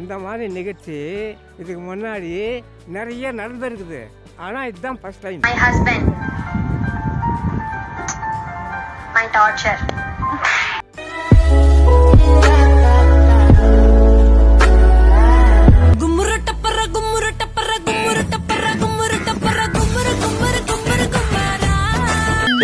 இந்த மாதிரி நிகழ்ச்சி இதுக்கு முன்னாடி நிறைய நடந்திருக்குது. ஆனா இதுதான் first time my husband my torture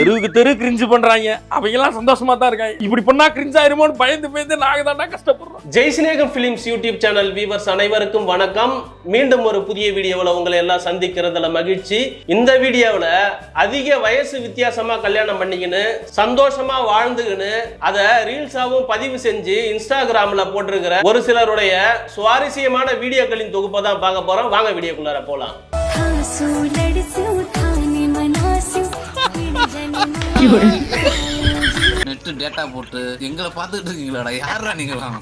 தெருவுக்கு தெரு கிரிஞ்சு பண்றாங்க. அவங்க எல்லாம் சந்தோஷமா தான் இருக்காங்க. இப்படி பண்ணா கிரிஞ்ச் ஆயிருமோன்னு பயந்து பயந்து நாங்க தாண்டா கஷ்டப்படுறோம். Jaisinegam films YouTube channel viewers அனைவருக்கும் வணக்கம். மீண்டும் ஒரு புதிய வீடியோவில் உங்களை எல்லாம் சந்திக்கிறதுல மகிழ்ச்சி. இந்த வீடியோவில் அதிக வயசு வித்தியாசமா கல்யாணம் பண்ணிக்கின்னு சந்தோஷமா வாழ்ந்துக்கின்னு அதை ரீல்ஸாவும் பதிவு செஞ்சு இன்ஸ்டாகிராமில் போட்டிருக்கிற ஒரு சிலருடைய சுவாரஸ்யமான வீடியோக்களின் தொகுப்பை தான் பார்க்க போறோம். வாங்க வீடியோக்குள்ளார போலாம். நெட்டு டேட்டா போட்டு எங்களை பார்த்துட்டு இருக்கீங்களாடா? யாரா நீங்களாம்?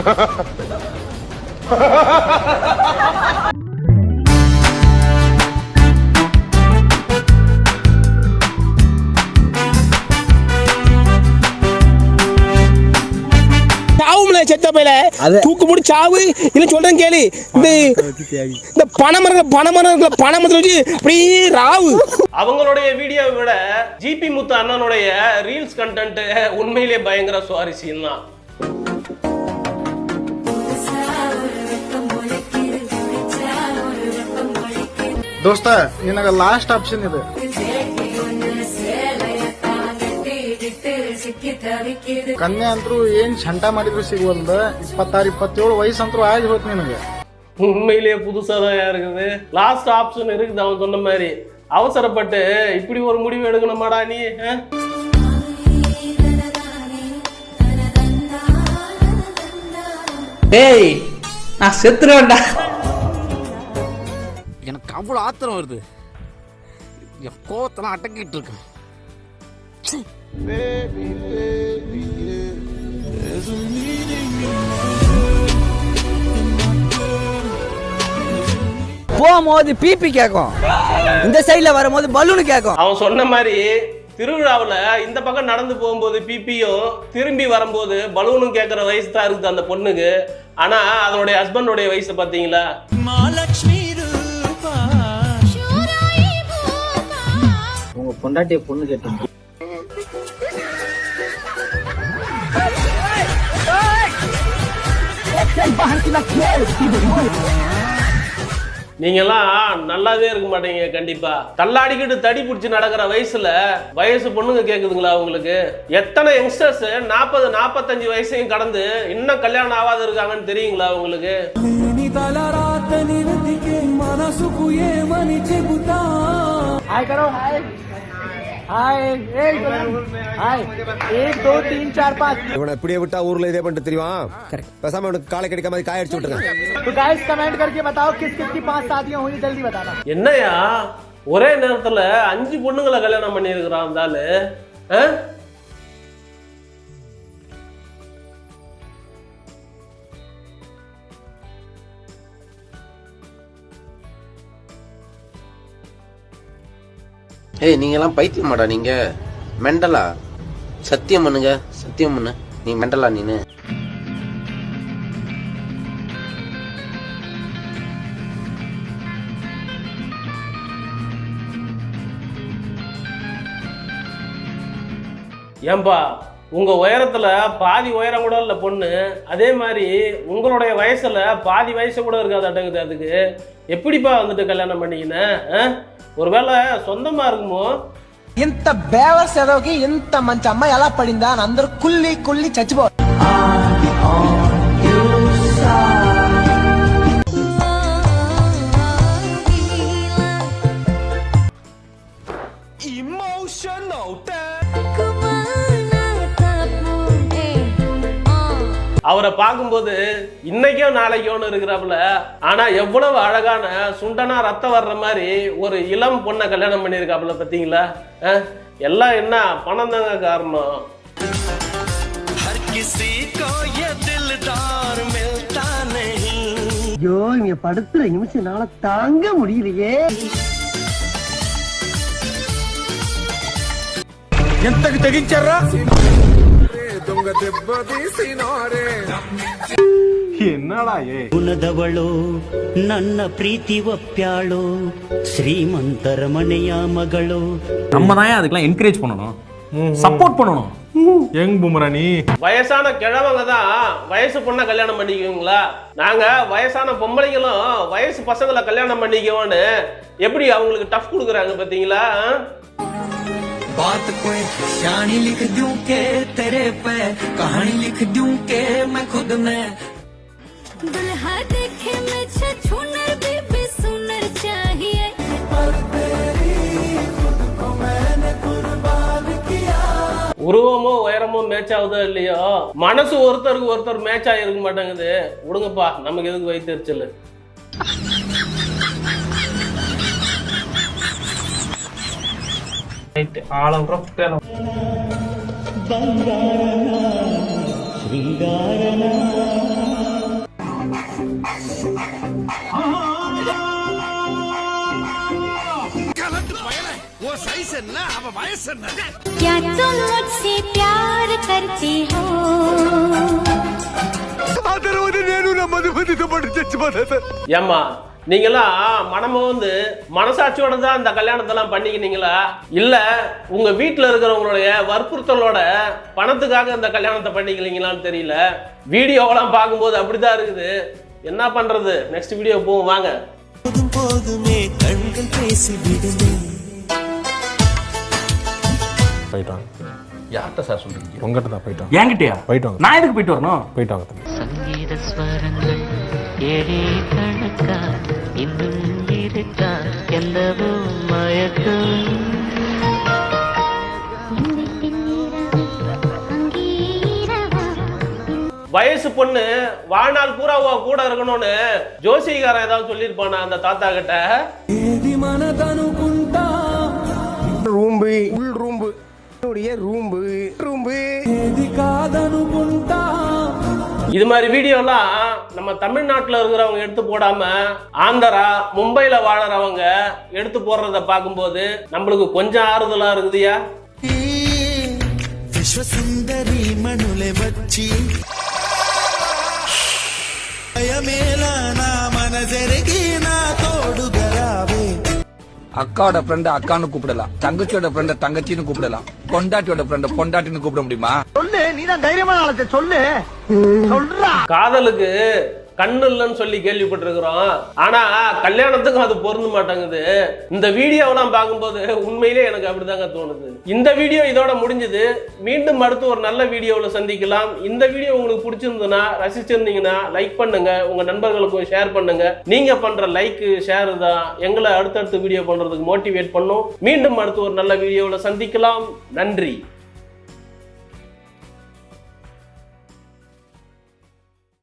சாவும்ல செத்த பையில தூக்கு முடி சாவு இல்ல சொல்றேன் கேளு இந்த இந்த பனைமரங்கள் பனைமரங்கள் பனைமரத்துல வச்சு அப்படியே ராவு அவங்களுடைய வீடியோவை விட ஜிபி முத்து அண்ணனுடைய ரீல்ஸ் கண்டென்ட் உண்மையிலே பயங்கர சுவாரஸ்யம் தான் ದೋಸ್ತ ನಿನಗ ಲಾಸ್ಟ್ ಆಪ್ಷನ್ ಇದೆ ಕನ್ಯಾ ಅಂತರೂ ಏನ್ ಶಂಟ ಮಾಡಿದ್ರು ಸಿಗುವಲ್ದ ಇಪ್ಪತ್ತಾರು ಇಪ್ಪತ್ತೇಳು ವಯಸ್ಸಂತರೂ ಆಗಿ ಹೋತ್ ನಿನಗೆ உண்மையிலேயே புதுசாக தான் இருக்குது லாஸ்ட் ஆப்ஷன் இருக்குது அவன் சொன்ன மாதிரி அவசரப்பட்டு இப்படி ஒரு முடிவு எடுக்கணுமாடா நீ ஆ? டேய் நான் செத்துருவேன்டா எனக்கு அவ்வளோ ஆத்திரம் வருது என் கோவத்தெல்லாம் அடக்கிட்டு இருக்கேன் போகும்போது பிபி கேட்கும் இந்த சைடுல வரும்போது பலூனு கேட்கும் அவன் சொன்ன மாதிரி திருவிழாவில் இந்த பக்கம் நடந்து போகும்போது பிபியும் திரும்பி வரும்போது பலூனும் கேட்குற வயசு தான் இருக்குது அந்த பொண்ணுக்கு. ஆனால் அதனுடைய ஹஸ்பண்டோடைய வயசு பார்த்தீங்களா? உங்க பொண்டாட்டிய பொண்ணு கேட்டீங்க. நீங்கெல்லாம் நல்லாவே இருக்க மாட்டீங்க கண்டிப்பா. தள்ளாடிக்கிட்டு தடி பிடிச்சி நடக்கிற வயசுல வயசு பொண்ணுங்க கேக்குதுங்களா உங்களுக்கு? எத்தனை யங்ஸ்டர்ஸ் நாற்பது நாற்பத்தஞ்சு வயசையும் கடந்து இன்னும் கல்யாணம் ஆகாத இருக்காங்கன்னு தெரியுங்களா உங்களுக்கு? हाय करो हाय हाय एक हाय एक दो तीन चार पाँच இவனை இப்படியே விட்டா ஊர்ல இதே பண்ணிட்டு தெரியுமா பேசாம இவனுக்கு காலை கிடைக்காம மாதிரி காய அடிச்சு விட்டுருங்க तो गाइस कमेंट करके बताओ किस किस की पांच शादियां हुई जल्दी बताना என்னையா ஒரே நேரத்துல அஞ்சு பொண்ணுங்களை கல்யாணம் பண்ணியிருக்கிறான் அந்த ஏய் நீங்கெல்லாம் பைத்தியமாடா நீங்க. மெண்டலா? சத்தியம் பண்ணுங்க சத்தியம் பண்ணு. நீ மெண்டலா நீனு. ஏன்பா உங்க உயரத்துல பாதி உயரம் கூட இல்ல பொண்ணு அதே மாதிரி உங்களுடைய வயசுல பாதி வயசு கூட இருக்காது அடங்குது அதுக்கு எப்படிப்பா வந்துட்டு கல்யாணம் பண்ணீங்கன்னு ஆ? ஒருவேளை சொந்தமா இருக்குமோ ఇంత బేవర్స్ ఎదవకి ఇంత మంచి అమ్మాయి ఎలా పడిందా అని అందరూ కుల్లి కుల్లి చచ్చిపో அவரை பார்க்கும்போது இன்னைக்கோ நாளைக்கோன்னு இருக்கிறாப்புல ஆனா எவ்வளவு அழகான சுண்டனா ரத்தம் வர்ற மாதிரி ஒரு இளம் பொண்ணை கல்யாணம் பண்ணியிருக்காப்புல பார்த்தீங்களா? எல்லாம் என்ன பணம் தாங்க காரணம்? ஐயோ இங்க படுத்துற நிமிஷம் தாங்க முடியலையே. ఎంతకు తెగించారా என்னடா ஏ ಗುಣದವಳು ನನ್ನ ಪ್ರೀತಿ ಒಪ್ಪ್ಯಾಳು ಶ್ರೀಮಂತರ ಮನೆಯ ಮಗಳು நம்ம தான் அதுக்கெல்லாம் என்கரேஜ் பண்ணணும் சப்போர்ட் பண்ணணும் யங் புமரா நீ வயசான கிழவங்க தான் வயசு பொண்ணை கல்யாணம் பண்ணிக்குவீங்களா நாங்க வயசான பொம்பளைங்களும் வயசு பசங்களை கல்யாணம் பண்ணிக்குவோன்னு எப்படி அவங்களுக்கு டஃப் கொடுக்குறாங்க பாத்தீங்களா ஆ? बात कोई शानी लिख दूं के तेरे पे कहानी लिख दूं के मैं खुद में दुल्हा देखे में छछूनर बीबी सुनर चाहिए உருவமோ உயரமோ மேட்ச் ஆகுதோ இல்லையோ மனசு ஒருத்தருக்கு ஒருத்தர் மேட்ச் ஆகிருக்க மாட்டேங்குது விடுங்கப்பா நமக்கு எதுக்கு வைத்தறிச்சல் क्या तुम मुझसे प्यार करते हो ஏம்மா நீங்களாம் மனம வந்து மனசாட்சியோட தான் இந்த கல்யாணத்தெல்லாம் பண்ணிக்கினீங்களா? இல்ல உங்க வீட்டுல இருக்கிறவங்களுடைய வற்புறுத்தலோட பணத்துக்காக இந்த கல்யாணத்தை பண்ணிக்கலீங்களான்னு தெரியல. வீடியோவெல்லாம் பார்க்கும்போது அப்படிதான் இருக்குது. என்ன பண்றது? நெக்ஸ்ட் வீடியோ போவோம் வாங்க. போதுமே கண்கள் பேசி விடுமே. போயிட்டு வாங்க யார்கிட்ட சார் சொல்றீங்க? உங்ககிட்ட தான் போயிட்டு வாங்க என்கிட்டயா? போயிட்டு நான் எதுக்கு போயிட்டு வரணும்? போயிட்டு வாங்க ஏழே கணக்கா இன்னும் இருக்கா எந்தவோ மயக்கம். வயசு பொண்ணு வாழ்நாள் பூரா கூட இருக்கணும்னு ஜோசிகாரன் ஏதாவது சொல்லியிருப்பானா அந்த தாத்தா கிட்ட? ரூம்பு உள் ரூம்பு. என்னுடைய ரூம்பு ரூம்பு. இது மாதிரி வீடியோலாம் நம்ம தமிழ்நாட்டில் இருக்கிறவங்க எடுத்து போடாம ஆந்திரா மும்பையில வாழறவங்க எடுத்து போடுறத பார்க்கும்போது நம்மளுக்கு கொஞ்சம் ஆறுதலாக இருக்குதுயா? விஸ்வசுந்தரி மனுளை வச்சி. அக்காவோட ஃப்ரெண்ட அக்கான்னு கூப்பிடலாம். தங்கச்சியோட ஃப்ரெண்ட தங்கச்சின்னு கூப்பிடலாம். பொண்டாட்டியோட ஃப்ரெண்ட பொண்டாட்டின்னு கூப்பிட முடியுமா? தான் தைரியமான ஆளத்தை சொல்லு. சொல்றா. காதலுக்கு கண்ணு இல்லைன்னு சொல்லி கேள்விப்பட்டிருக்கிறோம். ஆனா கல்யாணத்துக்கும் அது பொருந்த மாட்டேங்குது. இந்த வீடியோவெல்லாம் பார்க்கும்போது உண்மையிலே எனக்கு அப்படிதாங்க தோணுது. இந்த வீடியோ இதோட முடிஞ்சது. மீண்டும் அடுத்து ஒரு நல்ல வீடியோவில் சந்திக்கலாம். இந்த வீடியோ உங்களுக்கு பிடிச்சிருந்ததுன்னா ரசிச்சிருந்தீங்கன்னா லைக் பண்ணுங்க. உங்க நண்பர்களுக்கும் ஷேர் பண்ணுங்க. நீங்க பண்ற லைக் ஷேர் தான் எங்களை அடுத்தடுத்து வீடியோ பண்றதுக்கு மோட்டிவேட் பண்ணும். மீண்டும் அடுத்து ஒரு நல்ல வீடியோவில் சந்திக்கலாம். நன்றி.